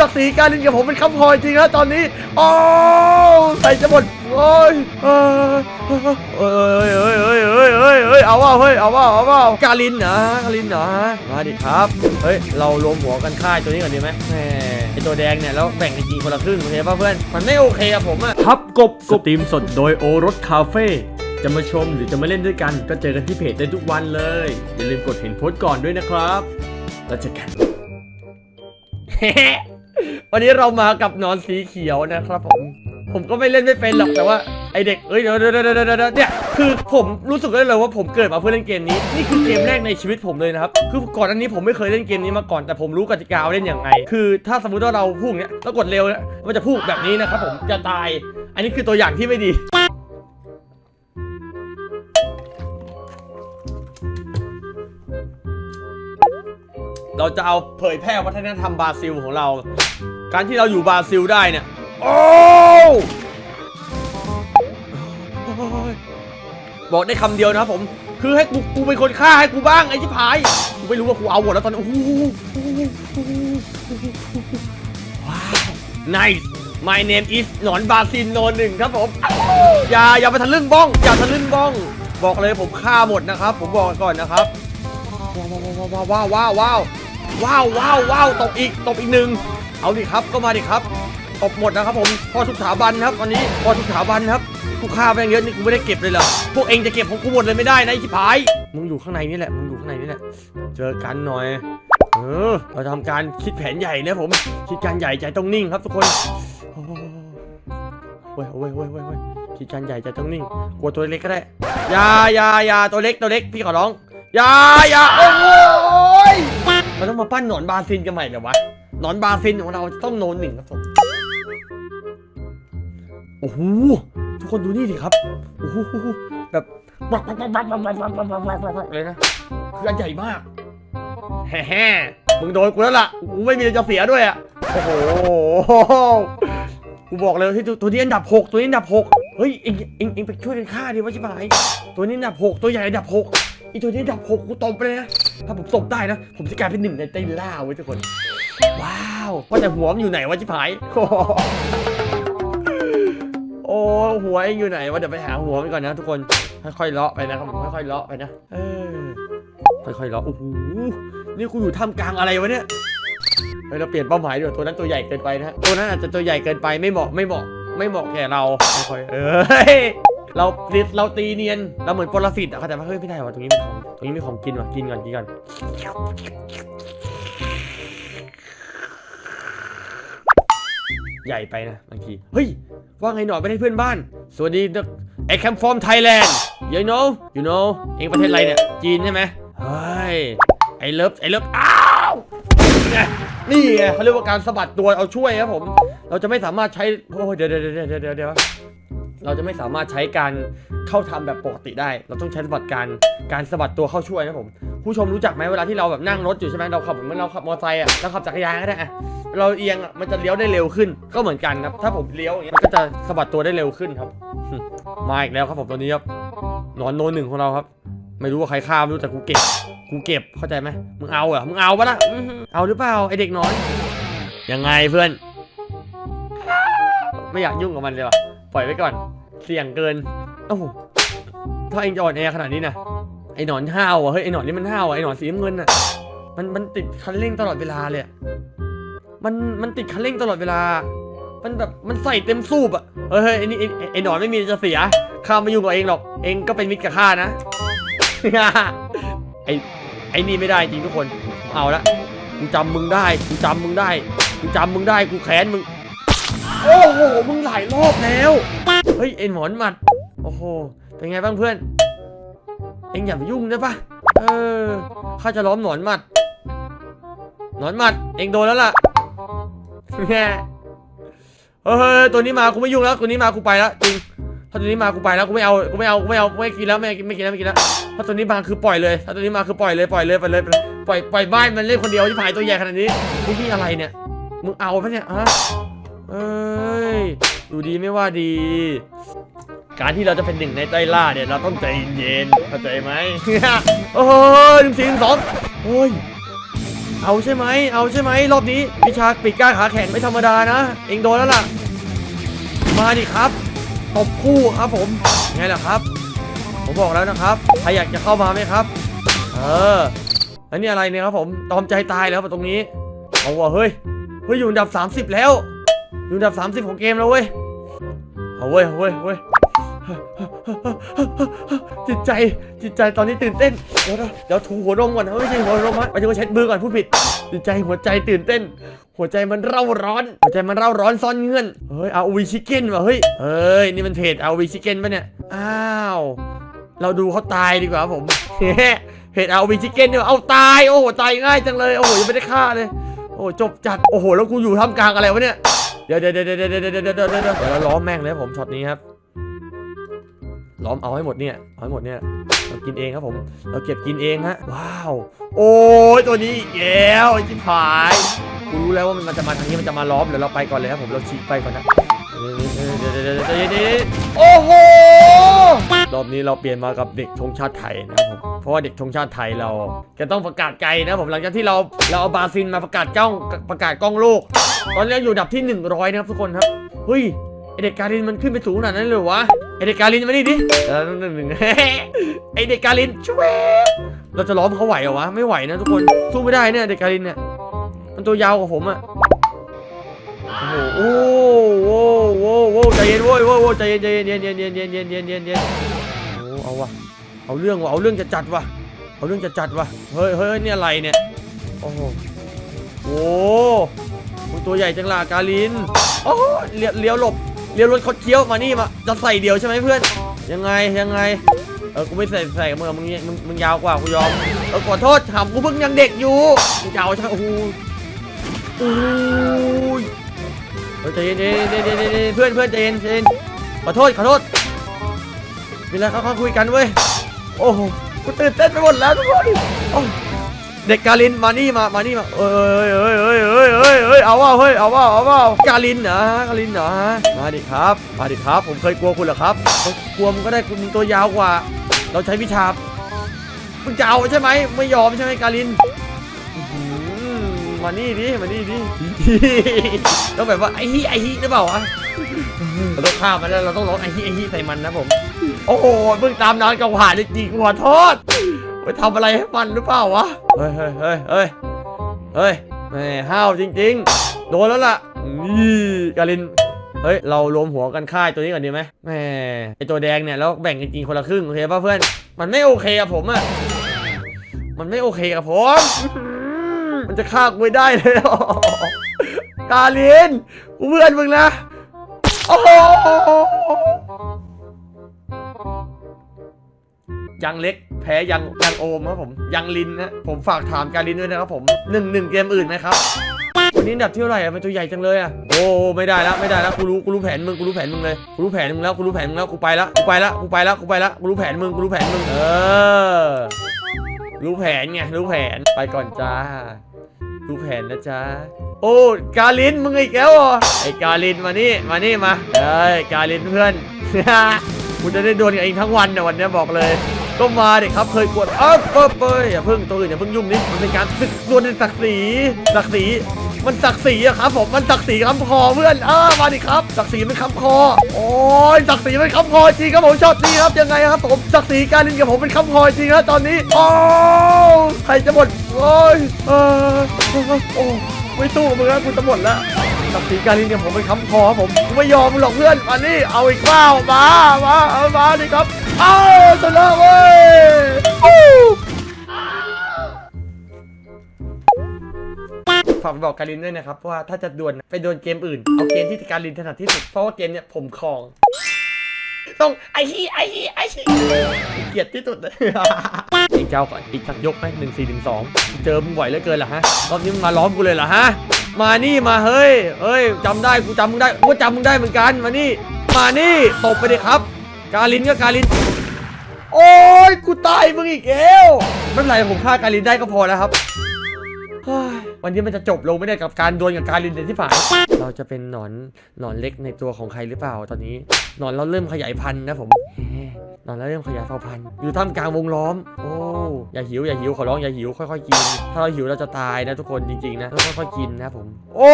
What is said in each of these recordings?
ศักดิ์ศรีการลินกับผมเป็นคำพอจริงนะตอนนี้โอ้ใส่จะหมดโอ้ยเอ้ยเอ้ยเอ้ยเอ้ยเอ้ยเอ้ยเอ้ยเอาว่าเฮ้ยเอาว่าเอาว่ากาลินนะกาลินนะมาดิครับเฮ้ยเรารวมหัวกันฆ่าตัวนี้ก่อนดีไหมแหมไอตัวแดงเนี่ยแล้วแบ่งกันกินคนละครึ่งโอเคป่ะเพื่อนมันไม่โอเคอะผมอะพับกบสตรีมสดโดยโอรสคาเฟ่จะมาชมหรือจะมาเล่นด้วยกัน ก็เจอกันที่เพจได้ทุกวันเลย อย่าลืมกดเห็นโพสต์ก่อนด้วยนะครับ แล้วเจอกัน วันนี้เรามากับนอนสีเขียวนะครับผม ผมก็ไม่เล่นไม่เป็นหรอกแต่ว่าไอเด็กเอ้ยเดี๋ยวเดี๋ยวเดี๋ยวเดี๋ยวเดี๋ยวเนี่ยคือผมรู้สึกได้เลยว่าผมเกิดมาเพื่อเล่นเกมนี้นี่คือเกมแรกในชีวิตผมเลยนะครับคือก่อนอันนี้ผมไม่เคยเล่นเกมนี้มาก่อนแต่ผมรู้กติกาว่าเล่นอย่างไง คือ ถ้าสมมติว่าเราพุ่งเนี้ยแล้วกดเร็วเนี่ยมันจะพุ่งแบบนี้นะครับผมจะตาย อันนี้คือตัวอย่างที่ไม่ดีเราจะเอาเผยแพร่วัฒนธรรมบราซิลของเรา การที่เราอยู่บราซิลได้เนี่ย โอ้ยบอกได้คำเดียวนะครับผม คือให้กูกูเป็นคนฆ่าให้กูบ้างไอ้ชิบหาย กูไม่รู้ว่ากูเอาหมดแล้วตอนนี้โอ้โหว้าว nice my name is หนอนบราซิลโนหนึ่งครับผม อย่าอย่าไปทะลึ่งบ้อง อย่าทะลึ่งบ้อง บอกเลยผมฆ่าหมดนะครับ ผมบอกก่อนนะครับ ว้าวว้าวว้าวว้าวว้าวว้าวว้าวตกอีกตกอีกหนึ่ง เอาดิครับก็มาดิครับตบหมดนะครับผมพอทุกสถาบันครับวันนี้พอทุกสถาบันครับกูฆ่าไปเยอะนี่กูไม่ได้เก็บเลยเหรอพวกเองจะเก็บของกูหมดเลยไม่ได้นะไอ้ชิบหายมึงอยู่ข้างในนี่แหละมึงอยู่ข้างในนี่แหละเจอกันหน่อยเออเราทำการคิดแผนใหญ่นะผมคิดการใหญ่ใจต้องนิ่งครับทุกคนโอ้โหเว้ยเว้ยเว้ยเว้ยคิดการใหญ่ใจต้องนิ่งกลัวตัวเล็กก็ได้ยายายาตัวเล็กตัวเล็กพี่ขอร้องยายาโอ้ยเราต้องมาปั้นหนอนบาซินกันใหม่เหรอวะ นอนบาซินของเราต้องโนนหนึ่งครับผม โอ้โห ทุกคนดูนี่ดิครับ โอ้โห แบบเลยนะคืออันใหญ่มากแฮ่มึงโดนกูแล้วล่ะ กูไม่มีอะไรจะเสียด้วยอะ โอ้โห กูบอกเลยที่ตัวนี้อันดับหกตัวนี้อันดับหกเฮ้ยเอ็งเอ็งเอ็งไปช่วยกันฆ่าดิว่าชิบหาย ตัวนี้อันดับหกตัวใหญ่อันดับหก อีตัวนี้ดับหกกูตบไปเลยนะ ถ้าผมตบได้นะ ผมจะกลายเป็นหนึ่งในไต้ล่าเว้ยทุกคน ว้าว ว่าแต่หัวมันอยู่ไหนวะชิบหาย โอ้หัวเองอยู่ไหนวะเดี๋ยวไปหาหัวมันก่อนนะทุกคน ค่อยๆเลาะไปนะครับผมค่อยๆเลาะไปนะ เออ ค่อยๆเลาะ โอ้โห นี่กูอยู่ท่ามกลางอะไรวะเนี่ยเฮ้ยเราเปลี่ยนเป้าหมายดีกว่าตัวนั้นตัวใหญ่เกินไปนะฮะตัวนั้นอาจจะตัวใหญ่เกินไปไม่เหมาะไม่เหมาะไม่เหมาะแก่เราค่อยๆเอ้ย เราติดเราตีเนียน เราเหมือนปรสิตอะเข้าใจปะเฮ้ยไม่ได้ว่ะตรงนี้มีของตรงนี้มีของกินว่ะกินก่อนกินก่อนใหญ่ไปนะบางที เฮ้ย ว่าไงหน่อยไปให้เพื่อนบ้าน สวัสดีไอแคมฟอร์มไทยแลนด์ you know you know เองประเทศอะไรเนี่ย จีนใช่ไหมเฮ้ย ไอเลิฟไอเลิฟอ้าวเนี่ยนี่ไงเขาเรียกว่าการสะบัดตัวเอาช่วยครับผม เราจะไม่สามารถใช้ โอ้ยเดี๋ยวเดี๋ยวเดี๋ยวเดี๋ยว เดี๋ยวเดี๋ยวเราจะไม่สามารถใช้การเข้าทำแบบปกติได้ เราต้องใช้สะบัดการการสะบัดตัวเข้าช่วยนะผม ผู้ชมรู้จักไหมเวลาที่เราแบบนั่งรถอยู่ใช่ไหมเราขับเหมือนเราขับมอเตอร์ไซค์อะเราขับจักรยานก็ได้อะเราเอียงอะมันจะเลี้ยวได้เร็วขึ้น ก็เหมือนกันครับ ถ้าผมเลี้ยวอย่างเงี้ยมันก็จะสะบัดตัวได้เร็วขึ้นครับ มาอีกแล้วครับผมตัวนี้ครับหนอนโนนหนึ่งของเราครับ ไม่รู้ว่าใครฆ่าไม่รู้แต่กูเก็บ กูเก็บเข้าใจไหมมึงเอาเหรอมึงเอาปะล่ะอื้อหือเอาหรือเปล่าไอเด็กน้อยยังไงเพื่อน ไม่อยากยุ่งกับมันเลยว่ะปล่อยไว้ก่อน เสี่ยงเกินโอ้โหถ้าเองจะอ่อนแอขนาดนี้นะไอหนอนห้าวอะเฮ้ยไอหนอนนี่มันห้าวอะไอหนอนสีน้ำเงินอะมันมันติดคันเร่งตลอดเวลาเลยอะมันมันติดคันเร่งตลอดเวลา มันแบบมันใส่เต็มสูบอะเฮ้ยเฮ้ยไอนี่ไอ้หนอนไม่มีจะเสียข้าไม่ยุ่งกับเองหรอกเองก็เป็นมิตรกับข้านะไอไอนี่ไม่ได้จริงทุกคนเอาละกูจำมึงได้กูจำมึงได้กูจำมึงได้กูแค้นมึง โอ้โห มึงหลายรอบแล้ว เฮ้ยไอหมอนหมัด โอ้โห เป็นไงบ้างเพื่อน เอ็งอย่าไปยุ่งได้ปะเออ ข้าจะล้อมหนอนหมัด หนอนหมัด เอ็งโดนแล้วล่ะแง่เฮ้ยตัวนี้มา กูไม่ยุ่งแล้ว ตัวนี้มา กูไปแล้วจริง ถ้าตัวนี้มา กูไปแล้ว กูไม่เอา กูไม่เอา กูไม่เอา ไม่กินแล้ว ไม่กินไม่กินแล้วไม่กินแล้ว ถ้าตัวนี้มาคือปล่อยเลย ถ้าตัวนี้มาคือปล่อยเลย ปล่อยเลย ปล่อยเลย ปล่อย ปล่อยบ้านมันเล่นคนเดียวที่ผายตัวใหญ่ขนาดนี้พี่อะไรเนี่ย มึงเอาปะเนี่ยฮะ เอ้ย ดูดีไม่ว่าดี การที่เราจะเป็นหนึ่งในไต้ล่าเนี่ยเราต้องใจเย็นเข้าใจไหม โอ้ยหนึ่งสี่หนึ่งสองโอ้ย เอาใช่ไหม เอาใช่ไหมรอบนี้วิชาปีกก้าขาแข็งไม่ธรรมดานะ เองโดนแล้วล่ะ มาดิครับตบคู่ครับผม ไงล่ะครับ ผมบอกแล้วนะครับ ใครอยากจะเข้ามาไหมครับ เออแล้วนี่อะไรเนี่ยครับผม ตอมใจตายแล้วตรงนี้ เอาว่ะเฮ้ย เฮ้ยอยู่อันดับ 30 แล้ว อยู่อันดับ 30 ของเกมแล้วเว้ย เอาเว้ยเอาเว้ยเอาเว้ย จิตใจจิตใจตอนนี้ตื่นเต้น เดี๋ยวนะเดี๋ยวถูหัวนมก่อนนะไม่ใช่หัวนมฮะไปถึงว่าเช็ดมือก่อนพูดผิด จิตใจหัวใจตื่นเต้น หัวใจมันเร่าร้อน หัวใจมันเร่าร้อนซ่อนเงื่อน เฮ้ยเอาวีชิคเก้นว่ะเฮ้ย เฮ้ย นี่มันเพจเอาวีชิคเก้นปะเนี่ย อ้าว เราดูเขาตายดีกว่าผม เพจเอาวีชิคเก้นเนี่ยเอาตาย โอ้โหตายง่ายจังเลย โอ้โหยังไม่ได้ฆ่าเลย โอ้จบจัด โอ้โหแล้วกูอยู่ท่ามกลางอะไรวะเนี่ย ดี๋ยวเดี๋ยวเดี๋ยวเดี๋ยวเดี๋ยวเดี๋ยวเดี๋ยวเดี๋ยวเดี๋ยวเราล้อมแม่งเลยผมช็อตนี้ครับล้อมเอาให้หมดเนี่ยเอาให้หมดเนี่ยเรากินเองครับผม เราเก็บกินเองฮะว้าว โอ้ยตัวนี้อีกแล้วไอ้ชิบหายกูรู้แล้วว่ามันจะมาทางนี้มันจะมาล้อมเดี๋ยวเราไปก่อนเลยครับผมเราฉีกไปก่อนนะเดี๋ยวเดี๋ยวเดี๋ยวเดี๋ยวโอ้โห รอบนี้เราเปลี่ยนมากับเด็กธงชาติไทยนะครับผมเพราะว่าเด็กธงชาติไทยเราจะต้องประกาศไกลนะผมหลังจากที่เราเราเอาบราซิลมาประกาศกล้องประกาศกล้องโลก ตอนนี้อยู่ดับที่ 100 นะครับทุกคนครับเฮ้ยไอเด็กการินมันขึ้นไปสูงขนาดนั้นเลยวะไอเด็กการินมานี่ดิเออหนึ่งหนึ่งไอเด็กการินช่วยเราจะล้อมเขาไหวเหรอวะไม่ไหวนะทุกคนสู้ไม่ได้เนี่ยเด็กการินเนี่ยมันตัวยาวกว่าผมอะโอ้โห โอ้ใจเย็นโว้ยโว้ยโว้ยใจเย็นใจเย็นเย็นเย็นเย็นเย็นเย็นเย็นเย็นเย็นโอ้เอาวะเอาเรื่องวะเอาเรื่องจะจัดวะเอาเรื่องจะจัดวะเฮ้ยเฮ้ยเนี่ยอะไรเนี่ยโอ้โหโอ้ตัวใหญ่จังล่ะการินโอ้เลี้ยวเลี้ยวหลบเลี้ยวรถคดเคี้ยวมานี่มาจะใส่เดียวใช่ไหมเพื่อน ยังไงยังไงเออกูไม่ใส่ใส่มึงอมึงมึงมึงยาวกว่ากูยอมเออขอโทษถามกูเพิ่งยังเด็กอยู่ยาวใช่ไหมโอ้โหโอ้ย เออใจเย็นใจเย็นใจเย็นใจเย็นเพื่อนเพื่อนใจเย็นใจเย็นขอโทษขอโทษมีอะไรเขาเขาคุยกันเว้ยโอ้โหกูตื่นเต้นไปหมดแล้วทุกคนเด็กกาลินมานี่มามานี่มาเอ้ยเอ้ยเอ้ยเอ้ยเอ้ยเอ้ยเอาว่าเฮ้ยเอาว่าเอาว่ากาลินเหรอกาลินเหรอมาดิครับมาดิครับ ผมเคยกลัวคุณเหรอครับกลัวมันก็ได้คุณตัวยาวกว่า เราใช้วิชามึงจะเอาใช่ไหมไม่ยอมใช่ไหมกาลิน มานี่ดิมานี่ดิต้องแบบว่าไอ้ฮีไอ้ฮีหรือเปล่าวะเราต้องฆ่ามันแล้วเราต้องร้องไอ้ฮีไอ้ฮีใส่มันนะผม โอ้โหเพิ่งตามนานกับหานจริงๆขอโทษไปทำอะไรให้มันหรือเปล่าวะเฮ้ยเฮ้ยเฮ้ยเฮ้ยเฮ้ยแหมห้าวจริง ๆ โดนแล้วล่ะนี่กาลินเฮ้ย เรารวมหัวกันฆ่าไอ้ตัวนี้ก่อนดีไหมแหมไอตัวแดงเนี่ยแล้วแบ่งกันกินคนละครึ่ง โอเคป่ะเพื่อน มันไม่โอเคกับผมอะมันไม่โอเคกับผม มันจะฆ่ากูไม่ได้เลยกาลินกูเพื่อนมึงนะโอ้โหยังเล็กแพ้ยังยังโอมครับผม ยังลินนะผมฝากถามการลินด้วยนะครับผมหนึ่งหนึ่งเกมอื่นไหมครับวันนี้อันดับที่เท่าไหร่อะมันตัวใหญ่จังเลยอะโอ้ไม่ได้แล้วไม่ได้แล้วกูรู้กูรู้แผนมึงกูรู้แผนมึงเลยกูรู้แผนมึงแล้วกูรู้แผนมึงแล้วกูไปละกูไปละกูไปละกูไปละกูรู้แผนมึงกูรู้แผนมึงเออรู้แผนไงรู้แผนไปก่อนจ้า รู้แผนนะจ๊ะ โอ้กาลินมึงอีกแล้วเหรอไอ้กาลินมานี่มานี่มาเอ้ยกาลินเพื่อนกูจะได้โดนกับเองทั้งวันนะวันนี้บอกเลย ก็มาเด็กครับเคยกดอ้าเปิดเปอย่าเพิ่งตัวอื่นอย่าเพิ่งยุ่งนี่มันเป็นการศึกดวลในศักดิ์ศรีศักดิ์ศรี มันศักดิ์ศรีอะครับผมมันศักดิ์ศรีคำคอเพื่อนเออมาดิครับศักดิ์ศรีเป็นคำคอโอ้ยศักดิ์ศรีเป็นคำคอจริงครับผมชอบดีครับยังไงครับผมศักดิ์ศรีการลินกับผมเป็นคำคอจริงครับตอนนี้โอ้ใครจะหมดโอ้ยเออโอ้ไม่สู้มึงแล้วกูจะหมดแล้วศักดิ์ศรีการินเนี่ยผมเป็นคำคอครับผมไม่ยอมหรอกเพื่อนมานี่เอาอีกเปล่ามามาเอามาดิครับ เอาชนะเว้ย ฝากไปบอกการินด้วยนะครับว่าถ้าจะดวลไปดวลเกมอื่นเอาเกมที่การินถนัดที่สุดเพราะว่าเกมเนี่ยผมครอง ต้องไอ้ฮีไอ้ฮีไอ้ฮีเกลียดที่สุดเลยอีกเจ้าก่อนอีกสักยกไหมหนึ่งสี่หนึ่งสองเจอมึงไหวเหลือเกินเหรอฮะรอบนี้มึงมาล้อมกูเลยเหรอฮะมานี่มาเฮ้ยเฮ้ยจำได้กูจำมึงได้กูจำมึงได้เหมือนกันมานี่ มานี่ตบไปเลยครับ กาลินก็กาลิน โอ้ยกูตายมึงอีกแล้วไม่เป็นไรผมฆ่ากาลินได้ก็พอแล้วครับ วันนี้มันจะจบลงไม่ได้กับการดวลกับการลินเดนที่ฝ่ายเราจะเป็นหนอนหนอนเล็กในตัวของใครหรือเปล่าตอนนี้หนอนเราเริ่มขยายพันธุ์นะผมหนอนเราเริ่มขยายเผ่าพันธุ์อยู่ท่ามกลางวงล้อม โอ้อย่าหิวอย่าหิวขอร้องอย่าหิวค่อยๆกิน ถ้าเราหิวเราจะตายนะทุกคนจริงๆนะค่อยๆกินนะผม โอ้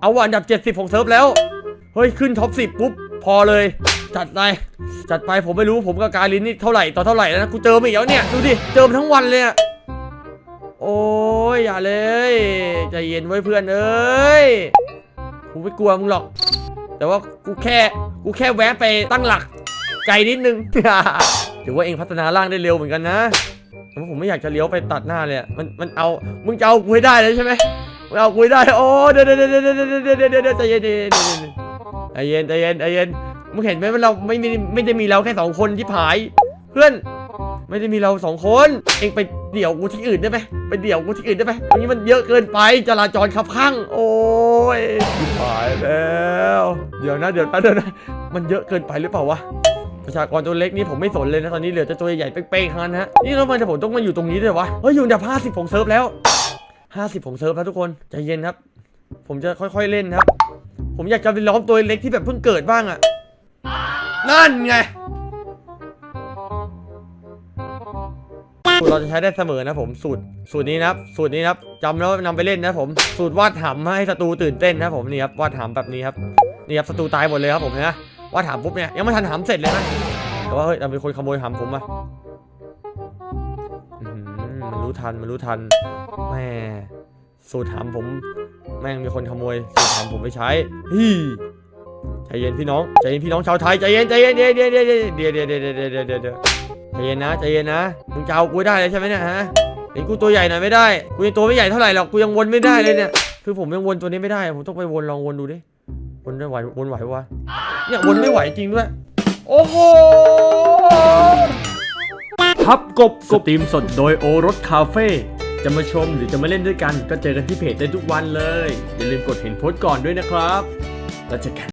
เอาอันดับ 70ของเซิร์ฟแล้วเฮ้ยขึ้นท็อป10ปุ๊บพอเลยจัดไปจัดไปผมไม่รู้ผมกับการลินนี่เท่าไหร่ต่อเท่าไหร่แล้วนะกูเจอมาอีกแล้วเนี่ยดูดิเจอมาทั้งวันเลยอะ โอ้ยอย่าเลยใจเย็นไว้เพื่อนเอ้ยกูไม่กลัวมึงหรอก แต่ว่ากูแค่กูแค่แวะไปตั้งหลักไกลนิดนึงถือว่าเองพัฒนาร่างได้เร็วเหมือนกันนะแต่ว่าผมไม่อยากจะเลี้ยวไปตัดหน้าเลยมันมันเอามึงจะเอากูให้ได้เลยใช่ไหมมึงเอากูให้ได้โอ้เดี๋ยวเดี๋ยวเดี๋ยวเดี๋ยวเดี๋ยวเดใจเย็นใจเย็นใจเย็นใจเย็นใจเย็นมึงเห็นไหมว่าเราไม่ไม่ได้มีเราแค่สองคนที่ผาย เพื่อน ไม่ได้มีเราสองคน เองไปเดี่ยวกูที่อื่นได้ไหมไปเดี่ยวกูที่อื่นได้ไหมตรงนี้มันเยอะเกินไปจราจรขับข้าง โอ้ยผายแล้ว เดี๋ยวนะเดี๋ยวนะเดี๋ยวนะมันเยอะเกินไปหรือเปล่าวะประชากรตัวเล็กนี่ผมไม่สนเลยนะตอนนี้เหลือแต่ตัวใหญ่ๆเป้งๆทั้งนั้นฮะนี่แล้วทำไมผมต้องมาอยู่ตรงนี้ด้วยวะเฮ้ยอยู่อันดับ50ของเซิร์ฟแล้ว50ของเซิร์ฟแล้วทุกคนใจเย็นครับ ผมจะค่อยๆเล่นครับ ผมอยากจะไปล้อมตัวเล็กที่แบบเพิ่งเกิดบ้างอะนั่นไง สูตรเราจะใช้ได้เสมอนะผมสูตรสูตรนี้นะครับสูตรนี้นะครับจำแล้วนำไปเล่นนะผมสูตรวาดหำให้ศัตรูตื่นเต้นนะผมนี่ครับวาดหำแบบนี้ครับนี่ครับศัตรูตายหมดเลยครับผมนะวาดหำปุ๊บเนี่ยยังไม่ทันหำเสร็จเลยนะแต่ว่าเฮ้ยเราเป็นคนขโมยหำผมอะมันรู้ทันมันรู้ทันแม่สูตรหำผม แม่งมีคนขโมยสูตรหำผมไปใช้ฮีใจเย็นพี่น้องใจเย็นพี่น้องชาวไทยใจเย็นใจเย็นเดี๋ยวเดี๋ยวเดี๋ยวเดี๋ยวเดี๋ยวเดี๋ยวเดี๋ยว เดี๋ยวเดี๋ยวเดี๋ยวใจเย็นนะใจเย็นนะมึงจะเอากูได้เลยใช่ไหมเนี่ยฮะเห็นกูตัวใหญ่หน่อยไม่ได้กูยังตัวไม่ใหญ่เท่าไหร่หรอกกูยังวนไม่ได้เลยเนี่ยคือผมยังวนตัวนี้ไม่ได้ผมต้องไปวนลองวนดูดิวนได้ไหววนไหววะเนี่ยวนไม่ไหวจริงด้วยโอ้โหพับกบสตรีมสดโดยโอรสคาเฟ่จะมาชมหรือจะมาเล่นด้วยกัน ก็เจอกันที่เพจได้ทุกวันเลย อย่าลืมกดเห็นโพสต์ก่อนด้วยนะครับแล้วเจอกัน